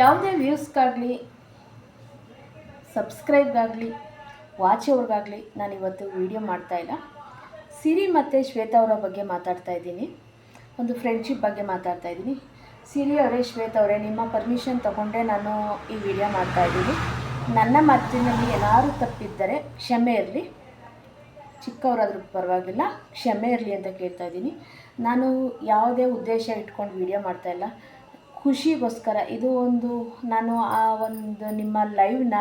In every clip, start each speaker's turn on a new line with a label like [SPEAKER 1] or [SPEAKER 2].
[SPEAKER 1] ಯಾವುದೇ ವ್ಯೂಸ್ಗಾಗಲಿ, ಸಬ್ಸ್ಕ್ರೈಬ್ಗಾಗಲಿ ವಾಚ್ ಅವ್ರಿಗಾಗಲಿ ನಾನು ಇವತ್ತು ವೀಡಿಯೋ ಮಾಡ್ತಾಯಿಲ್ಲ ಸಿರಿ ಮತ್ತು ಶ್ವೇತಾ ಅವರ ಬಗ್ಗೆ ಮಾತಾಡ್ತಾ ಇದ್ದೀನಿ. ಒಂದು ಫ್ರೆಂಡ್ಶಿಪ್ ಬಗ್ಗೆ ಮಾತಾಡ್ತಾ ಇದ್ದೀನಿ. ಸಿರಿ ಅವರೇ, ಶ್ವೇತಾ ಅವರೇ, ನಿಮ್ಮ ಪರ್ಮಿಷನ್ ತಗೊಂಡೇ ನಾನು ಈ ವಿಡಿಯೋ ಮಾಡ್ತಾ ಇದ್ದೀನಿ. ನನ್ನ ಮಾತಿನಲ್ಲಿ ಏನಾದರೂ ತಪ್ಪಿದ್ದರೆ ಕ್ಷಮೆ ಇರಲಿ. ಚಿಕ್ಕವರಾದ್ರೂ ಪರವಾಗಿಲ್ಲ, ಕ್ಷಮೆ ಇರಲಿ ಅಂತ ಕೇಳ್ತಾ ಇದ್ದೀನಿ. ನಾನು ಯಾವುದೇ ಉದ್ದೇಶ ಇಟ್ಕೊಂಡು ವಿಡಿಯೋ ಮಾಡ್ತಾಯಿಲ್ಲ ಖುಷಿಗೋಸ್ಕರ ಇದು ಒಂದು ನಾನು ಆ ಒಂದು ನಿಮ್ಮ ಲೈವ್ನ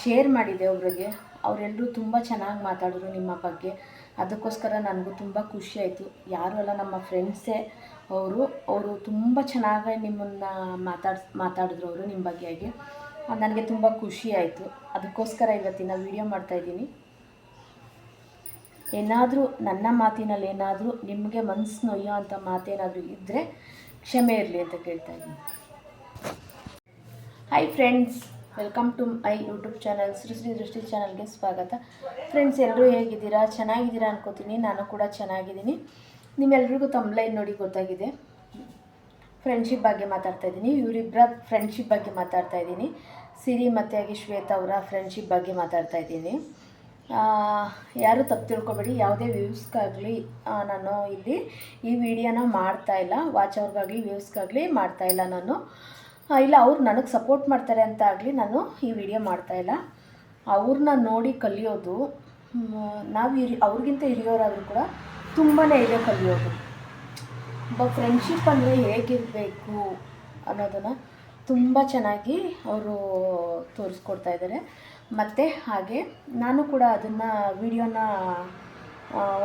[SPEAKER 1] ಶೇರ್ ಮಾಡಿದೆ ಒಬ್ರಿಗೆ. ಅವರೆಲ್ಲರೂ ತುಂಬ ಚೆನ್ನಾಗಿ ಮಾತಾಡಿದ್ರು ನಿಮ್ಮ ಬಗ್ಗೆ. ಅದಕ್ಕೋಸ್ಕರ ನನಗೂ ತುಂಬ ಖುಷಿ ಆಯಿತು. ಯಾರು ಅಲ್ಲ, ನಮ್ಮ ಫ್ರೆಂಡ್ಸೇ ಅವರು. ಅವರು ತುಂಬ ಚೆನ್ನಾಗಿ ನಿಮ್ಮನ್ನು ಮಾತಾಡ್ಸ್, ಮಾತಾಡಿದ್ರು ಅವರು ನಿಮ್ಮ ಬಗ್ಗೆ ನನಗೆ ತುಂಬ ಖುಷಿ ಆಯಿತು. ಅದಕ್ಕೋಸ್ಕರ ಇವತ್ತಿನ ವೀಡಿಯೋ ಮಾಡ್ತಾಯಿದ್ದೀನಿ ಏನಾದರೂ ನನ್ನ ಮಾತಿನಲ್ಲಿ ಏನಾದರೂ ನಿಮಗೆ ಮನಸ್ಸು ನೋಯೋ ಅಂಥ ಮಾತೇನಾದರೂ ಇದ್ದರೆ ಕ್ಷಮೆ ಇರಲಿ ಅಂತ ಕೇಳ್ತಾ ಇದ್ದೀನಿ. Hi friends welcome to my YouTube channel Shri Drishti ಚಾನಲ್ಗೆ ಸ್ವಾಗತ. ಫ್ರೆಂಡ್ಸ್ ಎಲ್ಲರೂ ಹೇಗಿದ್ದೀರಾ? ಚೆನ್ನಾಗಿದ್ದೀರಾ ಅನ್ಕೋತೀನಿ. ನಾನು ಕೂಡ ಚೆನ್ನಾಗಿದ್ದೀನಿ. ನಿಮ್ಮೆಲ್ರಿಗೂ ತಮ್ಲೈನ್ ನೋಡಿ ಗೊತ್ತಾಗಿದೆ. ಫ್ರೆಂಡ್ಶಿಪ್ ಬಗ್ಗೆ ಮಾತಾಡ್ತಾ ಇದ್ದೀನಿ. ಇವರಿಬ್ಬರ ಫ್ರೆಂಡ್ಶಿಪ್ ಬಗ್ಗೆ ಮಾತಾಡ್ತಾ ಇದ್ದೀನಿ. ಸಿರಿ ಮತ್ತು ಹಾಗೆ ಶ್ವೇತಾ ಅವರ ಫ್ರೆಂಡ್ಶಿಪ್ ಬಗ್ಗೆ ಮಾತಾಡ್ತಾ ಇದ್ದೀನಿ. ಯಾರೂ ತಪ್ಪು ತಿಳ್ಕೊಬೇಡಿ, ಯಾವುದೇ ವ್ಯೂಸ್ಗಾಗಲಿ ನಾನು ಇಲ್ಲಿ ಈ ವಿಡಿಯೋನ ಮಾಡ್ತಾ ಇಲ್ಲ. ವಾಚ್ ಅವ್ರಿಗಾಗಲಿ, ವ್ಯೂಸ್ಗಾಗಲಿ ಮಾಡ್ತಾ ಇಲ್ಲ ನಾನು. ಇಲ್ಲ, ಅವ್ರು ನನಗೆ ಸಪೋರ್ಟ್ ಮಾಡ್ತಾರೆ ಅಂತ ಆಗಲಿ ನಾನು ಈ ವಿಡಿಯೋ ಮಾಡ್ತಾ ಇಲ್ಲ. ಅವ್ರನ್ನ ನೋಡಿ ಕಲಿಯೋದು ನಾವು ಇರಿ, ಅವ್ರಿಗಿಂತ ಹಿರಿಯೋರಾದರೂ ಕೂಡ ತುಂಬಾ ಇದೆ ಕಲಿಯೋದು. ಒಬ್ಬ ಫ್ರೆಂಡ್ಶಿಪ್ ಅಂದರೆ ಹೇಗಿರಬೇಕು ಅನ್ನೋದನ್ನು ತುಂಬ ಚೆನ್ನಾಗಿ ಅವರು ತೋರಿಸ್ಕೊಡ್ತಾ ಇದ್ದಾರೆ ಮತ್ತು ಹಾಗೆ ನಾನು ಕೂಡ ಅದನ್ನು ವಿಡಿಯೋನ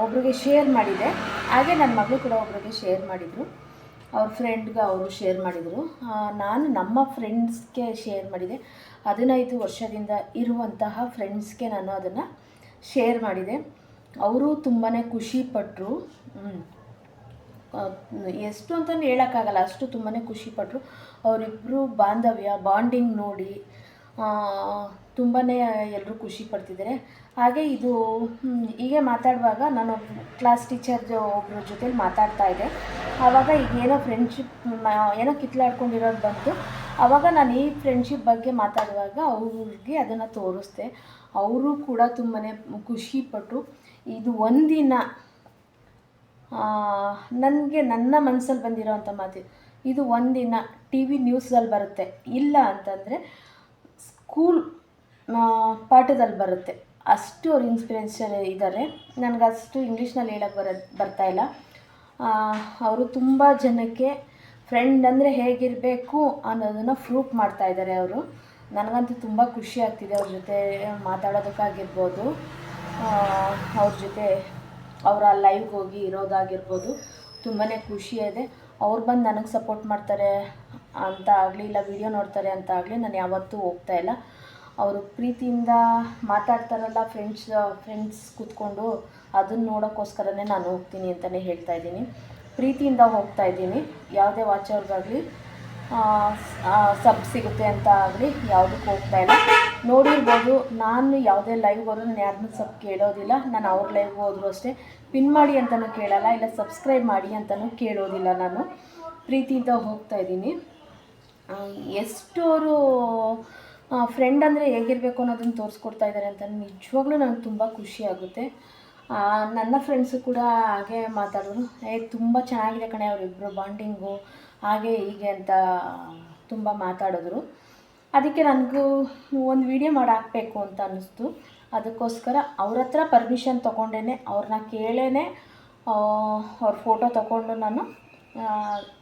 [SPEAKER 1] ಒಬ್ರಿಗೆ ಶೇರ್ ಮಾಡಿದೆ. ಹಾಗೆ ನನ್ನ ಮಗಳು ಕೂಡ ಒಬ್ರಿಗೆ ಶೇರ್ ಮಾಡಿದರು. ಅವ್ರ ಫ್ರೆಂಡ್ಗೆ ಅವರು ಶೇರ್ ಮಾಡಿದರು. ನಾನು ನಮ್ಮ ಫ್ರೆಂಡ್ಸ್ಗೆ ಶೇರ್ ಮಾಡಿದೆ. ಹದಿನೈದು ವರ್ಷದಿಂದ ಇರುವಂತಹ ಫ್ರೆಂಡ್ಸ್ಗೆ ನಾನು ಅದನ್ನು ಶೇರ್ ಮಾಡಿದೆ. ಅವರು ತುಂಬಾ ಖುಷಿಪಟ್ಟರು ಎಷ್ಟು ಅಂತಲೂ ಹೇಳೋಕ್ಕಾಗಲ್ಲ, ಅಷ್ಟು ತುಂಬಾ ಖುಷಿಪಟ್ಟರು ಅವರಿಬ್ಬರು ಬಾಂಧವ್ಯ ಬಾಂಡಿಂಗ್ ನೋಡಿ ತುಂಬಾ ಎಲ್ಲರೂ ಖುಷಿ ಪಡ್ತಿದ್ದಾರೆ ಹಾಗೆ ಇದು ಹೀಗೆ ಮಾತಾಡುವಾಗ ನಾನು ಕ್ಲಾಸ್ ಟೀಚರ್ ಒಬ್ಬರ ಜೊತೆಲಿ ಮಾತಾಡ್ತಾ ಇದ್ದೆ. ಆವಾಗ ಈಗ ಏನೋ ಫ್ರೆಂಡ್ಶಿಪ್ ಏನೋ ಕಿತ್ಲಾಡ್ಕೊಂಡಿರೋದು ಬಂತು. ಆವಾಗ ನಾನು ಈ ಫ್ರೆಂಡ್ಶಿಪ್ ಬಗ್ಗೆ ಮಾತಾಡುವಾಗ ಅವ್ರಿಗೆ ಅದನ್ನು ತೋರಿಸ್ದೆ. ಅವರು ಕೂಡ ತುಂಬಾ ಖುಷಿಪಟ್ಟು ಇದು ಒಂದಿನ ನನಗೆ ನನ್ನ ಮನಸ್ಸಲ್ಲಿ ಬಂದಿರೋವಂಥ ಮಾತು. ಇದು ಒಂದಿನ ಟಿ ವಿ ನ್ಯೂಸಲ್ಲಿ ಬರುತ್ತೆ. ಇಲ್ಲ ಅಂತಂದರೆ ಸ್ಕೂಲ್ ಪಾಠದಲ್ಲಿ ಬರುತ್ತೆ. ಅಷ್ಟು ಅವ್ರು ಇನ್ಸ್ಪಿರೇಷನ್ ಇದ್ದಾರೆ ನನಗೆ ಅಷ್ಟು ಇಂಗ್ಲೀಷ್ನಲ್ಲಿ ಹೇಳೋಕ್ಕೆ ಬರ ಬರ್ತಾ ಇಲ್ಲ. ಅವರು ತುಂಬ ಜನಕ್ಕೆ ಫ್ರೆಂಡ್ ಅಂದರೆ ಹೇಗಿರಬೇಕು ಅನ್ನೋದನ್ನು ಪ್ರೂಫ್ ಮಾಡ್ತಾ ಇದ್ದಾರೆ ಅವರು. ನನಗಂತೂ ತುಂಬ ಖುಷಿ ಆಗ್ತಿದೆ ಅವ್ರ ಜೊತೆ ಮಾತಾಡೋದಕ್ಕಾಗಿರ್ಬೋದು. ಅವ್ರ ಜೊತೆ ಅವರ ಲೈವ್ಗೆ ಹೋಗಿ ಇರೋದಾಗಿರ್ಬೋದು. ತುಂಬಾ ಖುಷಿ ಇದೆ. ಅವ್ರು ಬಂದು ನನಗೆ ಸಪೋರ್ಟ್ ಮಾಡ್ತಾರೆ. ಅಂತ ಆಗಲಿ, ಇಲ್ಲ ವಿಡಿಯೋ ನೋಡ್ತಾರೆ ಅಂತ ಆಗಲಿ ನಾನು ಯಾವತ್ತೂ ಹೋಗ್ತಾ ಇಲ್ಲ. ಅವರು ಪ್ರೀತಿಯಿಂದ ಮಾತಾಡ್ತಾರಲ್ಲ ಫ್ರೆಂಡ್ಸ್ ಫ್ರೆಂಡ್ಸ್ ಕೂತ್ಕೊಂಡು ಅದನ್ನು ನೋಡೋಕ್ಕೋಸ್ಕರನೇ ನಾನು ಹೋಗ್ತೀನಿ ಅಂತಲೇ ಹೇಳ್ತಾ ಇದ್ದೀನಿ. ಪ್ರೀತಿಯಿಂದ ಹೋಗ್ತಾ ಇದ್ದೀನಿ. ಯಾವುದೇ ವಾಚ್ ಅವ್ರಿಗಾಗಲಿ ಸಬ್ ಸಿಗುತ್ತೆ ಅಂತ ಆಗಲಿ ಯಾವುದಕ್ಕೂ ಹೋಗ್ತಾ ಇಲ್ಲ. ನೋಡಿರ್ಬೋದು, ನಾನು ಯಾವುದೇ ಲೈವ್ ಹೋದ್ರು ನಾನು ಯಾರನ್ನೂ ಸಬ್ ಕೇಳೋದಿಲ್ಲ. ನಾನು ಅವ್ರ ಲೈವ್ ಹೋದ್ರು ಅಷ್ಟೇ. ಪಿನ್ ಮಾಡಿ ಅಂತಲೂ ಕೇಳಲ್ಲ, ಇಲ್ಲ ಸಬ್ಸ್ಕ್ರೈಬ್ ಮಾಡಿ ಅಂತಲೂ ಕೇಳೋದಿಲ್ಲ ನಾನು. ಪ್ರೀತಿಯಿಂದ ಹೋಗ್ತಾ ಇದ್ದೀನಿ. ಎಷ್ಟು ಅವರು ಫ್ರೆಂಡ್ ಅಂದರೆ ಹೇಗಿರಬೇಕು ಅನ್ನೋದನ್ನು ತೋರಿಸ್ಕೊಡ್ತಾ ಇದ್ದಾರೆ ಅಂತ ನಿಜವಾಗ್ಲೂ ನನಗೆ ತುಂಬ ಖುಷಿ ಆಗುತ್ತೆ. ನನ್ನ ಫ್ರೆಂಡ್ಸು ಕೂಡ ಹಾಗೆ ಮಾತಾಡೋರು. ಏ, ತುಂಬ ಚೆನ್ನಾಗಿದೆ ಕಣೆ ಅವರಿಬ್ಬರು ಬಾಂಡಿಂಗು ಹಾಗೆ ಹೀಗೆ ಅಂತ ತುಂಬ ಮಾತಾಡಿದ್ರು. ಅದಕ್ಕೆ ನನಗೂ ಒಂದು ವಿಡಿಯೋ ಮಾಡಿ ಹಾಕಬೇಕು ಅಂತ ಅನ್ನಿಸ್ತು. ಅದಕ್ಕೋಸ್ಕರ ಅವ್ರ ಹತ್ರ ಪರ್ಮಿಷನ್ ತೊಗೊಂಡೇ ಅವ್ರನ್ನ ಕೇಳೇ ಅವ್ರ ಫೋಟೋ ತೊಗೊಂಡು ನಾನು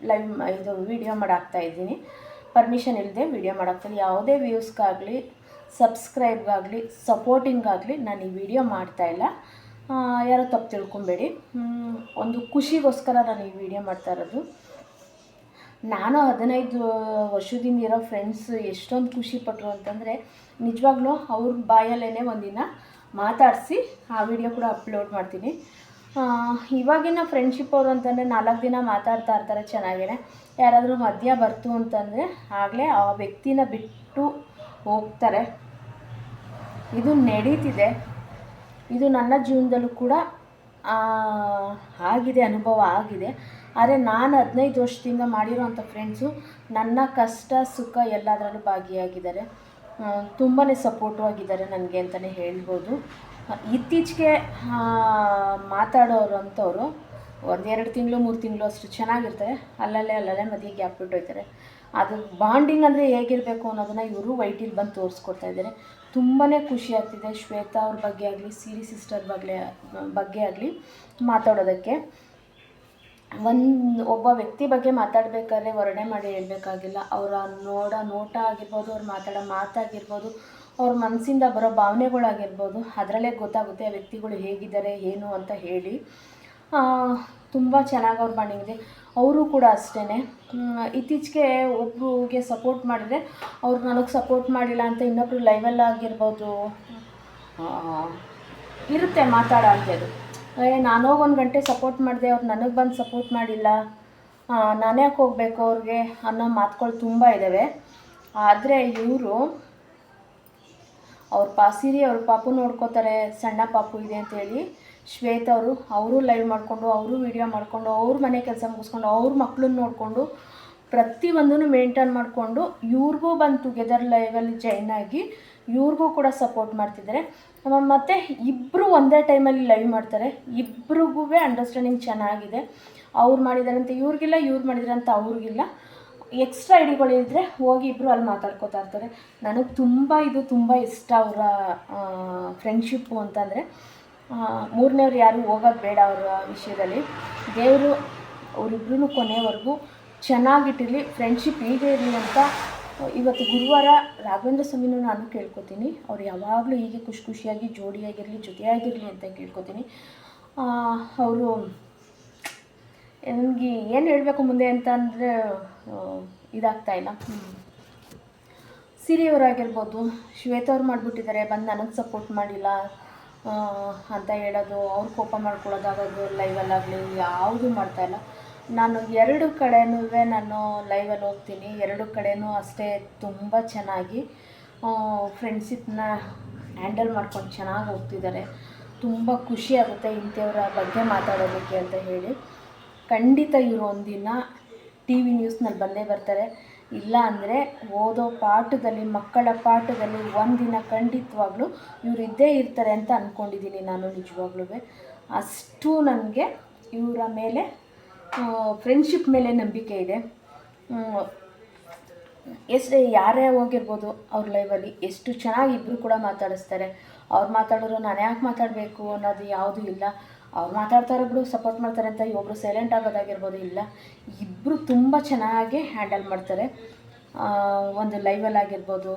[SPEAKER 1] ಲೈವ್ ಇದು ವಿಡಿಯೋ ಮಾಡಿ ಹಾಕ್ತಾ ಇದ್ದೀನಿ. ಪರ್ಮಿಷನ್ ಇಲ್ಲದೆ ವಿಡಿಯೋ ಮಾಡಾಕ್ತೀನಿ ಯಾವುದೇ ವ್ಯೂಸ್ಗಾಗಲಿ ಸಬ್ಸ್ಕ್ರೈಬ್ಗಾಗಲಿ ಸಪೋರ್ಟಿಂಗಾಗಲಿ ನಾನು ಈ ವಿಡಿಯೋ ಮಾಡ್ತಾಯಿಲ್ಲ ಯಾರೋ ತಪ್ಪು ತಿಳ್ಕೊಬೇಡಿ. ಒಂದು ಖುಷಿಗೋಸ್ಕರ ನಾನು ಈ ವಿಡಿಯೋ ಮಾಡ್ತಾ ಇರೋದು. ನಾನು ಹದಿನೈದು ವರ್ಷದಿಂದ ಇರೋ ಫ್ರೆಂಡ್ಸ್ ಎಷ್ಟೊಂದು ಖುಷಿ ಪಟ್ಟರು ಅಂತಂದರೆ, ನಿಜವಾಗ್ಲೂ ಅವ್ರ ಬಾಯಲ್ಲೇ ಒಂದಿನ ಮಾತಾಡಿಸಿ ಆ ವಿಡಿಯೋ ಕೂಡ ಅಪ್ಲೋಡ್ ಮಾಡ್ತೀನಿ. ಇವಾಗಿನ ಫ್ರೆಂಡ್ಶಿಪ್ ಅವರು ಅಂತಂದರೆ ನಾಲ್ಕು ದಿನ ಮಾತಾಡ್ತಾ ಇರ್ತಾರೆ ಚೆನ್ನಾಗಿದೆ ಯಾರಾದರೂ ಮಧ್ಯ ಬರ್ತು ಅಂತಂದರೆ ಆಗಲೇ ಆ ವ್ಯಕ್ತಿನ ಬಿಟ್ಟು ಹೋಗ್ತಾರೆ. ಇದು ನಡೀತಿದೆ. ಇದು ನನ್ನ ಜೀವನದಲ್ಲೂ ಕೂಡ ಆಗಿದೆ, ಅನುಭವ ಆಗಿದೆ. ಆದರೆ ನಾನು ಹದಿನೈದು ವರ್ಷದಿಂದ ಮಾಡಿರೋವಂಥ ಫ್ರೆಂಡ್ಸು ನನ್ನ ಕಷ್ಟ, ಸುಖ ಎಲ್ಲದರಲ್ಲೂ ಭಾಗಿಯಾಗಿದ್ದಾರೆ. ತುಂಬಾ ಸಪೋರ್ಟಿವ್ ಆಗಿದ್ದಾರೆ ನನಗೆ ಅಂತಲೇ ಹೇಳ್ಬೋದು. ಇತ್ತೀಚೆಗೆ ಮಾತಾಡೋರು ಅಂಥವ್ರು ಒಂದೆರಡು ತಿಂಗಳು, ಮೂರು ತಿಂಗಳು ಅಷ್ಟು ಚೆನ್ನಾಗಿರ್ತಾರೆ. ಅಲ್ಲಲ್ಲೇ ಅಲ್ಲಲ್ಲೇ ಮದುವೆಗೆ ಗ್ಯಾಪ್ ಹೋಗ್ತಾರೆ ಅದು ಬಾಂಡಿಂಗ್ ಅಂದರೆ ಹೇಗಿರಬೇಕು ಅನ್ನೋದನ್ನು ಇವರು ವೈಟಿಲಿ ಬಂದು ತೋರಿಸ್ಕೊಡ್ತಾ ಇದ್ದಾರೆ. ತುಂಬಾ ಖುಷಿ ಆಗ್ತಿದೆ ಶ್ವೇತಾ ಅವ್ರ ಬಗ್ಗೆ ಆಗಲಿ, ಸಿರಿ ಸಿಸ್ಟರ್ ಬಗ್ಗೆ ಬಗ್ಗೆ ಆಗಲಿ ಮಾತಾಡೋದಕ್ಕೆ. ಒಂದು, ಒಬ್ಬ ವ್ಯಕ್ತಿ ಬಗ್ಗೆ ಮಾತಾಡಬೇಕಾದ್ರೆ ವರ್ಣೆ ಮಾಡಿ ಹೇಳಬೇಕಾಗಿಲ್ಲ. ಅವರ ನೋಡೋ, ನೋಟ ಆಗಿರ್ಬೋದು, ಅವ್ರು ಮಾತಾಡೋ ಮಾತಾಗಿರ್ಬೋದು ಅವ್ರ ಮನಸ್ಸಿಂದ ಬರೋ ಭಾವನೆಗಳಾಗಿರ್ಬೋದು, ಅದರಲ್ಲೇ ಗೊತ್ತಾಗುತ್ತೆ ವ್ಯಕ್ತಿಗಳು ಹೇಗಿದ್ದಾರೆ, ಏನು ಅಂತ ಹೇಳಿ. ತುಂಬ ಚೆನ್ನಾಗಿ ಅವ್ರ ಬಾಂಡಿಂಗ್ ಅವರು ಕೂಡ ಅಷ್ಟೇ ಇತ್ತೀಚೆಗೆ ಒಬ್ಬರಿಗೆ ಸಪೋರ್ಟ್ ಮಾಡಿದರೆ ಅವ್ರು ನನಗೆ ಸಪೋರ್ಟ್ ಮಾಡಿಲ್ಲ ಅಂತ ಇನ್ನೊಬ್ರು ಲೈವಲ್ಲಾಗಿರ್ಬೋದು ಇರುತ್ತೆ ಮಾತಾಡೋ ಅಂಥದ್ದು ಏ ನಾನೋಗಿ ಒಂದು ಗಂಟೆ ಸಪೋರ್ಟ್ ಮಾಡಿದೆ, ಅವ್ರು ನನಗೆ ಬಂದು ಸಪೋರ್ಟ್ ಮಾಡಿಲ್ಲ. ನಾನು ಯಾಕೆ ಹೋಗ್ಬೇಕು ಅವ್ರಿಗೆ ಅನ್ನೋ ಮಾತುಗಳು ತುಂಬ ಇದ್ದಾವೆ ಆದರೆ ಇವರು ಅವ್ರ ಪಾಸಿರಿ ಅವ್ರ ಪಾಪು ನೋಡ್ಕೋತಾರೆ, ಸಣ್ಣ ಪಾಪು ಇದೆ ಅಂತೇಳಿ ಶ್ವೇತ ಅವರು ಅವರು ಲೈವ್ ಮಾಡಿಕೊಂಡು, ಅವರು ವೀಡಿಯೋ ಮಾಡಿಕೊಂಡು, ಅವ್ರ ಮನೆ ಕೆಲಸ ಮುಗಿಸ್ಕೊಂಡು, ಅವ್ರ ಮಕ್ಳನ್ನ ನೋಡಿಕೊಂಡು ಪ್ರತಿಯೊಂದನ್ನು ಮೇಂಟೈನ್ ಮಾಡಿಕೊಂಡು ಇವ್ರಿಗೂ ಬಂದು ಟುಗೆದರ್ ಲೈವಲ್ಲಿ ಜಾಯ್ನ್ ಆಗಿ ಇವ್ರಿಗೂ ಕೂಡ ಸಪೋರ್ಟ್ ಮಾಡ್ತಿದ್ದಾರೆ. ಮತ್ತು ಇಬ್ಬರು ಒಂದೇ ಟೈಮಲ್ಲಿ ಲೈವ್ ಮಾಡ್ತಾರೆ. ಇಬ್ರಿಗೂ ಅಂಡರ್ಸ್ಟ್ಯಾಂಡಿಂಗ್ ಚೆನ್ನಾಗಿದೆ. ಅವ್ರು ಮಾಡಿದಾರಂತ ಇವ್ರಿಗಿಲ್ಲ, ಇವ್ರು ಮಾಡಿದಾರಂತ ಅವ್ರಿಗಿಲ್ಲ. ಎಕ್ಸ್ಟ್ರಾ ಐಡಿಗಳಿದ್ರೆ ಹೋಗಿ ಇಬ್ಬರು ಅಲ್ಲಿ ಮಾತಾಡ್ಕೋತಾ ಇರ್ತಾರೆ. ನನಗೆ ತುಂಬ ಇದು ತುಂಬ ಇಷ್ಟ ಅವರ ಫ್ರೆಂಡ್ಶಿಪ್ಪು ಅಂತಂದರೆ. ಮೂರನೇವ್ರು ಯಾರು ಹೋಗೋದು ಬೇಡ ಅವರ ವಿಷಯದಲ್ಲಿ. ದೇವರು ಅವರಿಬ್ರು ಕೊನೆವರೆಗೂ ಚೆನ್ನಾಗಿಟ್ಟಿರಲಿ ಫ್ರೆಂಡ್ಶಿಪ್ ಹೀಗೆ ಇರಲಿ ಅಂತ ಇವತ್ತು ಗುರುವಾರ ರಾಘವೇಂದ್ರ ಸ್ವಾಮಿನೂ ನಾನು ಕೇಳ್ಕೊತೀನಿ. ಅವ್ರು ಯಾವಾಗಲೂ ಹೀಗೆ ಖುಷಿ ಖುಷಿಯಾಗಿ ಜೋಡಿಯಾಗಿರಲಿ, ಜೊತೆಯಾಗಿರಲಿ ಅಂತ ಕೇಳ್ಕೊತೀನಿ. ಅವರು ನನಗೆ ಏನು ಹೇಳಬೇಕು ಮುಂದೆ ಅಂತ ಅಂದರೆ ಇದಾಗ್ತಾ ಇಲ್ಲ. ಸಿರಿಯವರಾಗಿರ್ಬೋದು ಶ್ವೇತವ್ರು ಮಾಡಿಬಿಟ್ಟಿದ್ದಾರೆ, ಬಂದು ನನಗೆ ಸಪೋರ್ಟ್ ಮಾಡಿಲ್ಲ ಅಂತ ಹೇಳೋದು, ಅವ್ರು ಕೋಪ ಮಾಡ್ಕೊಳ್ಳೋದಾಗೋದು ಲೈವಲ್ಲಾಗಲಿ ಯಾವುದೂ ಮಾಡ್ತಾಯಿಲ್ಲ ನಾನು ಎರಡು ಕಡೆನೂ ನಾನು ಲೈವಲ್ಲಿ ಹೋಗ್ತೀನಿ. ಎರಡು ಕಡೆನೂ ಅಷ್ಟೇ ತುಂಬ ಚೆನ್ನಾಗಿ ಫ್ರೆಂಡ್ಶಿಪ್ನ ಹ್ಯಾಂಡಲ್ ಮಾಡ್ಕೊಂಡು ಚೆನ್ನಾಗಿ ಹೋಗ್ತಿದ್ದಾರೆ. ತುಂಬ ಖುಷಿಯಾಗುತ್ತೆ ಇಂಥವ್ರ ಬಗ್ಗೆ ಮಾತಾಡೋದಕ್ಕೆ ಅಂತ ಹೇಳಿ. ಖಂಡಿತ ಇವರು ಒಂದಿನ ಟಿ ವಿ ನ್ಯೂಸ್ನಲ್ಲಿ ಬಂದೇ ಬರ್ತಾರೆ. ಇಲ್ಲ ಅಂದರೆ ಓದೋ ಪಾಠದಲ್ಲಿ, ಮಕ್ಕಳ ಪಾಠದಲ್ಲಿ ಒಂದಿನ ಖಂಡಿತವಾಗ್ಲೂ ಇವ್ರು ಇದ್ದೇ ಇರ್ತಾರೆ ಅಂತ ಅಂದ್ಕೊಂಡಿದ್ದೀನಿ ನಾನು ನಿಜವಾಗ್ಲೂ. ಅಷ್ಟು ನನಗೆ ಇವರ ಮೇಲೆ ಫ್ರೆಂಡ್ಶಿಪ್ ಮೇಲೆ ನಂಬಿಕೆ ಇದೆ. ಎಷ್ಟು ಯಾರೇ ಹೋಗಿರ್ಬೋದು ಅವ್ರ ಲೈವಲ್ಲಿ ಎಷ್ಟು ಚೆನ್ನಾಗಿ ಇಬ್ಬರು ಕೂಡ ಮಾತಾಡಿಸ್ತಾರೆ. ಅವ್ರು ಮಾತಾಡೋರು ನಾನು ಯಾಕೆ ಮಾತಾಡಬೇಕು ಅನ್ನೋದು ಯಾವುದೂ ಇಲ್ಲ. ಅವ್ರು ಮಾತಾಡ್ತಾರೆ ಬಿಡು ಸಪೋರ್ಟ್ ಮಾಡ್ತಾರೆ ಅಂತ ಒಬ್ಬರು ಸೈಲೆಂಟ್ ಆಗೋದಾಗಿರ್ಬೋದು ಇಲ್ಲ ಇಬ್ಬರು ತುಂಬ ಚೆನ್ನಾಗಿ ಹ್ಯಾಂಡಲ್ ಮಾಡ್ತಾರೆ. ಒಂದು ಲೈವಲ್ಲಿ ಆಗಿರ್ಬೋದು,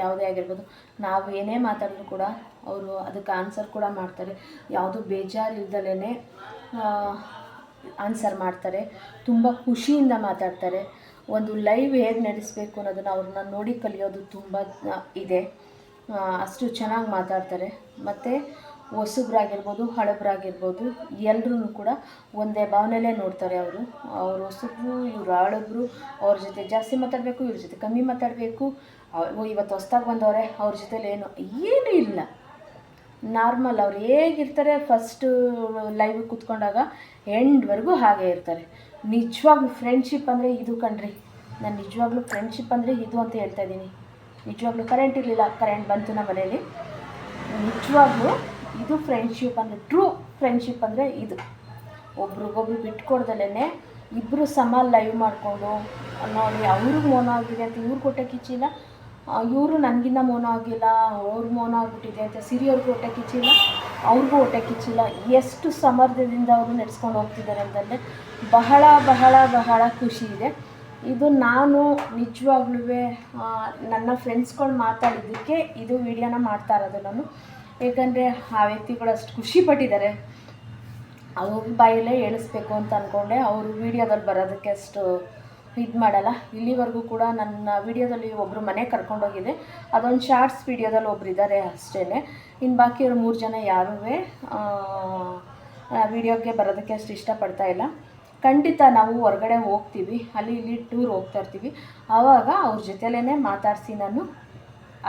[SPEAKER 1] ಯಾವುದೇ ಆಗಿರ್ಬೋದು, ನಾವು ಏನೇ ಮಾತಾಡಿದ್ರು ಕೂಡ ಅವರು ಅದಕ್ಕೆ ಆನ್ಸರ್ ಕೂಡ ಮಾಡ್ತಾರೆ. ಯಾವುದು ಬೇಜಾರು ಇಲ್ದಲೇ ಆನ್ಸರ್ ಮಾಡ್ತಾರೆ. ತುಂಬ ಖುಷಿಯಿಂದ ಮಾತಾಡ್ತಾರೆ. ಒಂದು ಲೈವ್ ಹೇಗೆ ನಡೆಸಬೇಕು ಅನ್ನೋದನ್ನು ಅವ್ರನ್ನ ನೋಡಿ ಕಲಿಯೋದು ತುಂಬ ಇದೆ. ಅಷ್ಟು ಚೆನ್ನಾಗಿ ಮಾತಾಡ್ತಾರೆ. ಮತ್ತು ಹೊಸಬ್ರಾಗಿರ್ಬೋದು, ಹಳಬ್ರಾಗಿರ್ಬೋದು ಎಲ್ಲರೂ ಕೂಡ ಒಂದೇ ಭಾವನೆಯಲ್ಲೇ ನೋಡ್ತಾರೆ ಅವರು. ಅವ್ರು ಹೊಸಬ್ರು, ಇವ್ರು ಹಳಬ್ರು, ಅವ್ರ ಜೊತೆ ಜಾಸ್ತಿ ಮಾತಾಡಬೇಕು, ಇವ್ರ ಜೊತೆ ಕಮ್ಮಿ ಮಾತಾಡಬೇಕು. ಇವತ್ತು ಹೊಸ್ದಾಗಿ ಬಂದವರೆ, ಅವ್ರ ಜೊತೆಲಿ ಏನು, ಏನೂ ಇಲ್ಲ. ನಾರ್ಮಲ್ ಅವ್ರು ಹೇಗಿರ್ತಾರೆ, ಫಸ್ಟು ಲೈವ್ ಕೂತ್ಕೊಂಡಾಗ ಎಂಡ್ವರೆಗೂ ಹಾಗೆ ಇರ್ತಾರೆ. ನಿಜವಾಗ್ಲೂ ಫ್ರೆಂಡ್ಶಿಪ್ ಅಂದರೆ ಇದು ಕಣ್ರಿ. ನಾನು ನಿಜವಾಗ್ಲೂ ಫ್ರೆಂಡ್ಶಿಪ್ ಅಂದರೆ ಇದು ಅಂತ ಹೇಳ್ತಾ ಇದ್ದೀನಿ. ನಿಜವಾಗ್ಲೂ ಕರೆಂಟ್ ಇರಲಿಲ್ಲ, ಕರೆಂಟ್ ಬಂತು ನಮ್ಮ ಮನೇಲಿ ನಿಜವಾಗ್ಲೂ ಇದು ಫ್ರೆಂಡ್ಶಿಪ್ ಅಂದರೆ ಟ್ರೂ ಫ್ರೆಂಡ್ಶಿಪ್ ಅಂದರೆ ಇದು. ಒಬ್ರಿಗೊಬ್ರು ಬಿಟ್ಕೊಡ್ದಲೇ ಇಬ್ಬರು ಸಮ ಲೈವ್ ಮಾಡಿಕೊಂಡು, ನೋಡಿ ಅವ್ರಿಗೆ ಮೋನ ಆಗಿದೆ ಅಂತ ಇವ್ರು ಕೊಟ್ಟೆ ಕಿಚ್ಚಿಲ್ಲ ಇವರು ನನಗಿನ್ನ ಮೋನ ಆಗಿಲ್ಲ, ಅವ್ರು ಮೋನ ಆಗಿಬಿಟ್ಟಿದೆ ಅಂತ ಸಿರಿಯವ್ರಿಗೆ ಹೊಟ್ಟೆ ಕಿಚ್ಚಿಲ್ಲ ಅವ್ರಿಗೂ ಹೊಟ್ಟೆ ಕಿಚ್ಚಿಲ್ಲ ಎಷ್ಟು ಸಮರ್ಥದಿಂದ ಅವರು ನಡೆಸ್ಕೊಂಡು ಹೋಗ್ತಿದ್ದಾರೆ ಅಂತಂದರೆ ಬಹಳ ಬಹಳ ಬಹಳ ಖುಷಿ ಇದೆ. ಇದು ನಾನು ನಿಜವಾಗ್ಲೂ ನನ್ನ ಫ್ರೆಂಡ್ಸ್ಗಳು ಮಾತಾಡಿದ್ದಕ್ಕೆ ಇದು ವಿಡಿಯೋನ ಮಾಡ್ತಾ ಇರೋದು ನಾನು. ಏಕೆಂದರೆ ಆ ವ್ಯಕ್ತಿಗಳು ಅಷ್ಟು ಖುಷಿ ಪಟ್ಟಿದ್ದಾರೆ. ಅವ್ರ ಬಾಯಲ್ಲೇ ಹೇಳಿಸ್ಬೇಕು ಅಂತ ಅಂದ್ಕೊಂಡೆ ಅವರು ವೀಡಿಯೋದಲ್ಲಿ ಬರೋದಕ್ಕೆ ಅಷ್ಟು ಇದು ಮಾಡಲ್ಲ. ಇಲ್ಲಿವರೆಗೂ ಕೂಡ ನನ್ನ ವೀಡಿಯೋದಲ್ಲಿ ಒಬ್ಬರು ಮನೆ ಕರ್ಕೊಂಡೋಗಿದೆ. ಅದೊಂದು ಶಾರ್ಟ್ಸ್ ವೀಡಿಯೋದಲ್ಲಿ ಒಬ್ರು ಇದ್ದಾರೆ ಅಷ್ಟೇ ಇನ್ನು ಬಾಕಿಯವರು ಮೂರು ಜನ ಯಾರೂ ವೀಡಿಯೋಗೆ ಬರೋದಕ್ಕೆ ಅಷ್ಟು ಇಷ್ಟಪಡ್ತಾ ಇಲ್ಲ. ಖಂಡಿತ ನಾವು ಹೊರಗಡೆ ಹೋಗ್ತೀವಿ. ಅಲ್ಲಿ ಇಲ್ಲಿ ಟೂರ್ ಹೋಗ್ತಾ ಇರ್ತೀವಿ. ಆವಾಗ ಅವ್ರ ಜೊತೆಲೇ ಮಾತಾಡಿಸಿ ನಾನು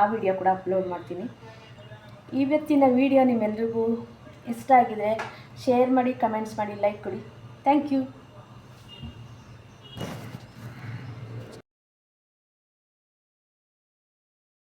[SPEAKER 1] ಆ ವಿಡಿಯೋ ಕೂಡ ಅಪ್ಲೋಡ್ ಮಾಡ್ತೀನಿ. ಇವತ್ತಿನ ವಿಡಿಯೋ ನಿಮ್ಮೆಲ್ರಿಗೂ ಇಷ್ಟ ಆಗಿದೆ ಶೇರ್ ಮಾಡಿ ಕಮೆಂಟ್ಸ್ ಮಾಡಿ ಲೈಕ್ ಕೊಡಿ. Thank you